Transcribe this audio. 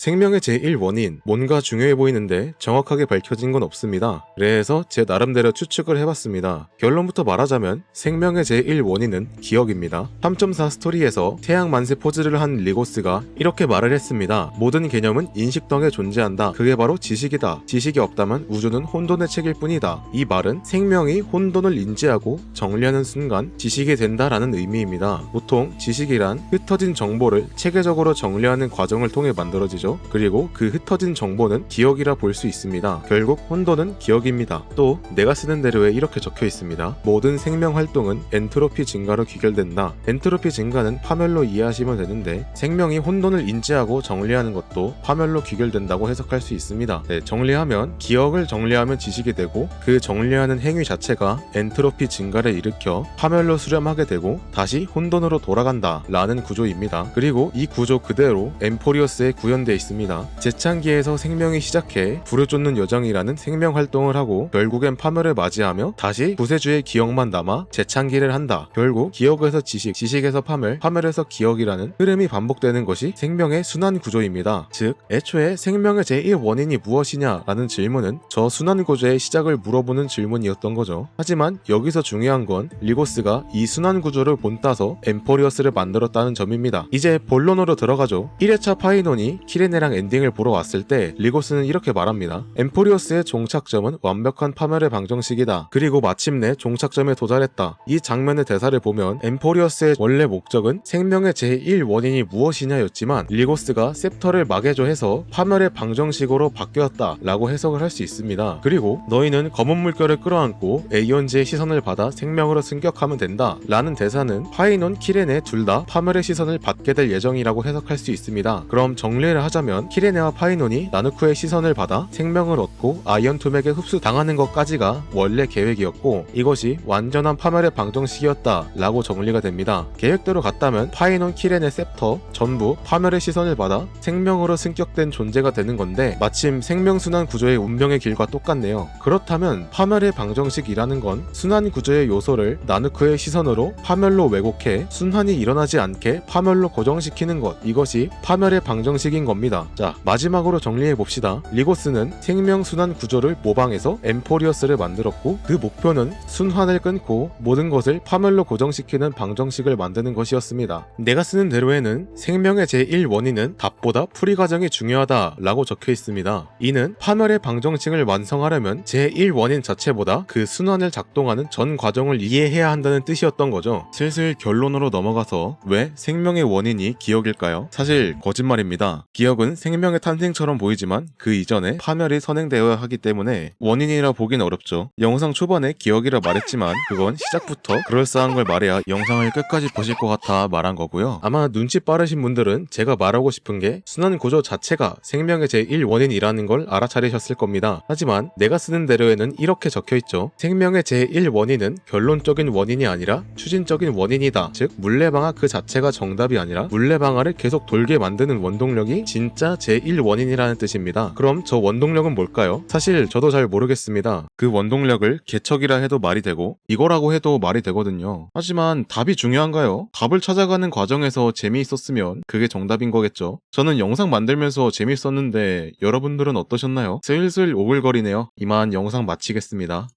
생명의 제1원인, 뭔가 중요해 보이는데 정확하게 밝혀진 건 없습니다. 그래서 제 나름대로 추측을 해봤습니다. 결론부터 말하자면 생명의 제1원인은 기억입니다. 3.4 스토리에서 태양 만세 포즈를 한 리고스가 이렇게 말을 했습니다. 모든 개념은 인식덩에 존재한다. 그게 바로 지식이다. 지식이 없다면 우주는 혼돈의 책일 뿐이다. 이 말은 생명이 혼돈을 인지하고 정리하는 순간 지식이 된다라는 의미입니다. 보통 지식이란 흩어진 정보를 체계적으로 정리하는 과정을 통해 만들어지죠. 그리고 그 흩어진 정보는 기억이라 볼 수 있습니다. 결국 혼돈은 기억입니다. 또 내가 쓰는 대로에 이렇게 적혀 있습니다. 모든 생명 활동은 엔트로피 증가로 귀결된다. 엔트로피 증가는 파멸로 이해하시면 되는데 생명이 혼돈을 인지하고 정리하는 것도 파멸로 귀결된다고 해석할 수 있습니다. 네, 정리하면 기억을 정리하면 지식이 되고 그 정리하는 행위 자체가 엔트로피 증가를 일으켜 파멸로 수렴하게 되고 다시 혼돈으로 돌아간다 라는 구조입니다. 그리고 이 구조 그대로 엠포리어스에 구현되어 있습니다. 재창기에서 생명이 시작해 불을 쫓는 여정이라는 생명 활동을 하고 결국엔 파멸을 맞이하며 다시 구세주의 기억만 남아 재창기를 한다. 결국 기억에서 지식, 지식에서 파멸, 파멸에서 기억이라는 흐름이 반복되는 것이 생명의 순환 구조입니다. 즉, 애초에 생명의 제1 원인이 무엇이냐라는 질문은 저 순환 구조의 시작을 물어보는 질문이었던 거죠. 하지만 여기서 중요한 건 리고스가 이 순환 구조를 본따서 엠포리어스를 만들었다는 점입니다. 이제 본론으로 들어가죠. 1회차 파이논이 키 레네랑 엔딩을 보러 왔을 때 리고스는 이렇게 말합니다. 엠포리어스의 종착점은 완벽한 파멸의 방정식이다. 그리고 마침내 종착점에 도달했다. 이 장면의 대사를 보면 엠포리어스의 원래 목적은 생명의 제1 원인이 무엇이냐였지만 리고스가 셉터를 마개조 해서 파멸의 방정식으로 바뀌었다 라고 해석을 할 수 있습니다. 그리고 너희는 검은 물결을 끌어안고 에이온즈의 시선을 받아 생명으로 승격하면 된다 라는 대사는 파이논, 키레네 둘다 파멸의 시선을 받게 될 예정이라고 해석할 수 있습니다. 그럼 정리를 하자 면 키레네와 파이논이 나누쿠의 시선을 받아 생명을 얻고 아이언 툼에게 흡수당하는 것까지가 원래 계획이었고 이것이 완전한 파멸의 방정식이었다 라고 정리가 됩니다. 계획대로 갔다면 파이논, 키렌의 셉터 전부 파멸의 시선을 받아 생명으로 승격된 존재가 되는 건데 마침 생명순환 구조의 운명의 길과 똑같네요. 그렇다면 파멸의 방정식이라는 건 순환 구조의 요소를 나누크의 시선으로 파멸로 왜곡해 순환이 일어나지 않게 파멸로 고정시키는 것 이것이 파멸의 방정식인 겁니다. 자 마지막으로 정리해 봅시다. 리고스는 생명 순환 구조를 모방해서 엠포리어스를 만들었고 그 목표는 순환을 끊고 모든 것을 파멸로 고정시키는 방정식을 만드는 것이었습니다. 내가 쓰는 대로에는 생명의 제1 원인은 답보다 풀이 과정이 중요하다라고 적혀 있습니다. 이는 파멸의 방정식을 완성하려면 제1 원인 자체보다 그 순환을 작동하는 전 과정을 이해해야 한다는 뜻이었던 거죠. 슬슬 결론으로 넘어가서 왜 생명의 원인이 기억일까요? 사실 거짓말입니다. 기억은 생명의 탄생처럼 보이지만 그 이전에 파멸이 선행되어야 하기 때문에 원인이라 보긴 어렵죠. 영상 초반에 기억이라 말했지만 그건 시작부터 그럴싸한 걸 말해야 영상을 끝까지 보실 것 같아 말한 거고요. 아마 눈치 빠르신 분들은 제가 말하고 싶은 게 순환 구조 자체가 생명의 제1원인이라는 걸 알아차리셨을 겁니다. 하지만 내가 쓰는 대로에는 이렇게 적혀 있죠. 생명의 제1원인은 결론적인 원인이 아니라 추진적인 원인이다. 즉 물레방아 그 자체가 정답이 아니라 물레방아를 계속 돌게 만드는 원동력이 진짜 제1 원인이라는 뜻입니다. 그럼 저 원동력은 뭘까요? 사실 저도 잘 모르겠습니다. 그 원동력을 개척이라 해도 말이 되고 이거라고 해도 말이 되거든요. 하지만 답이 중요한가요? 답을 찾아가는 과정에서 재미있었으면 그게 정답인 거겠죠. 저는 영상 만들면서 재밌었는데 여러분들은 어떠셨나요? 슬슬 오글거리네요. 이만 영상 마치겠습니다.